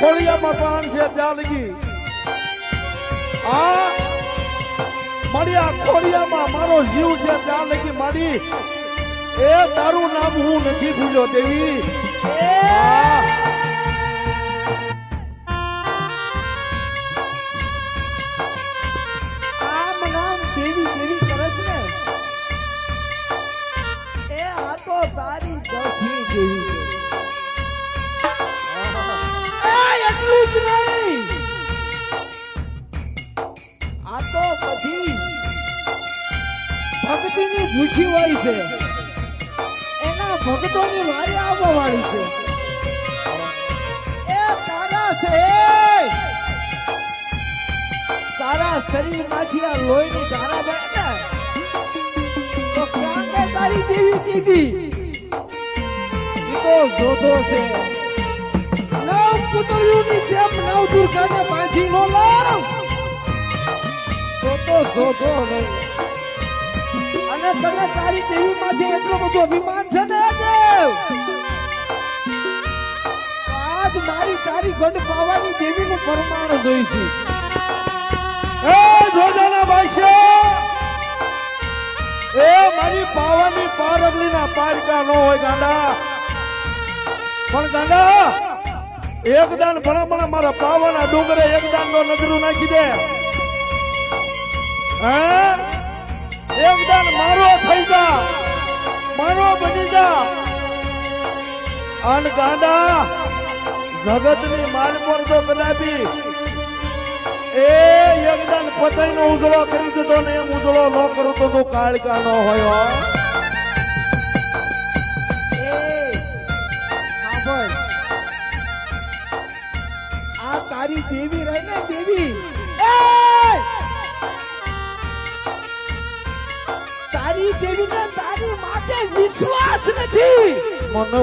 ખોડિયામાં પ્રાણ છે ત્યાં લગી. આ મારી આ ખોડિયામાં મારો જીવ છે ત્યાં લગી મારી. એ તારું નામ હું નથી ભૂલ્યો દેવી. ભક્તિની ભૂખી હોય છે. એના ભક્તોની વારી આવવા વાળી છે. એ તારા છે. તારા શરીરમાંથી આ લોહીની ધારા વહે ને તો ક્યાં તારી દેવી કીધી? તો જોધો છે. નવ પુતળીઓની જેમ નવ દુર્ગાને બાંધી નો લાવ તો તો જોધો નહીં. તને તારી દેવી માંથી એટલો બધો અભિમાન છે ને, દેવ? આજ મારી તારી ગઢ પાવાની દેવીનું પરમાણ જોઈશું. એ જોજાના ભાઈ એ મારી પાવાની પારગલીના પારકા નો હોય ગાંડા. પણ ગાંડા, એક દાન ભણા મારા પાવાના ડુંગરે એક દાન નો નજરું નાખી દે. હે? એક મારો થઈ જા. મારો બની જા. અન ગાંડા, જગતની માલપોર તો કદાપી એ એકદમ પતંગ નો ઉજળો કરી દીધો ને એમ ઉજળો ન કરું તો તું કાળકા નો હોય આ તારી દેવી રહી ને દેવી. વિશ્વાસ નથી. મન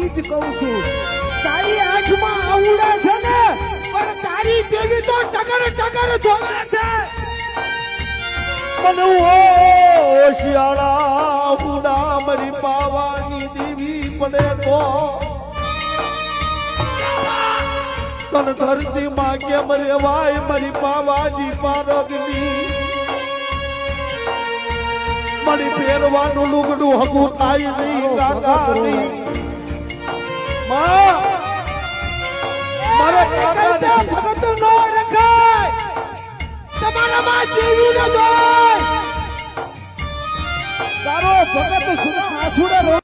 ઈ જ કહું છું તારી આંખમાં આવડે છે ને પણ તારી દેવી તો ટગર ટગર જોવે છે. મન શિયાળા હુડા મરી પાવાની દેવી પડે તો. તન ધરતી માં કેમ રેવાય મરી પાવાની પારગની મળી પહેરવાનું લુગડું હગું થાય નહીં કાકાની માં મારા કાકાની ભગત નો રખાય. તમારામાં દેવી ન જાય તારો ભગત સુના આછુડે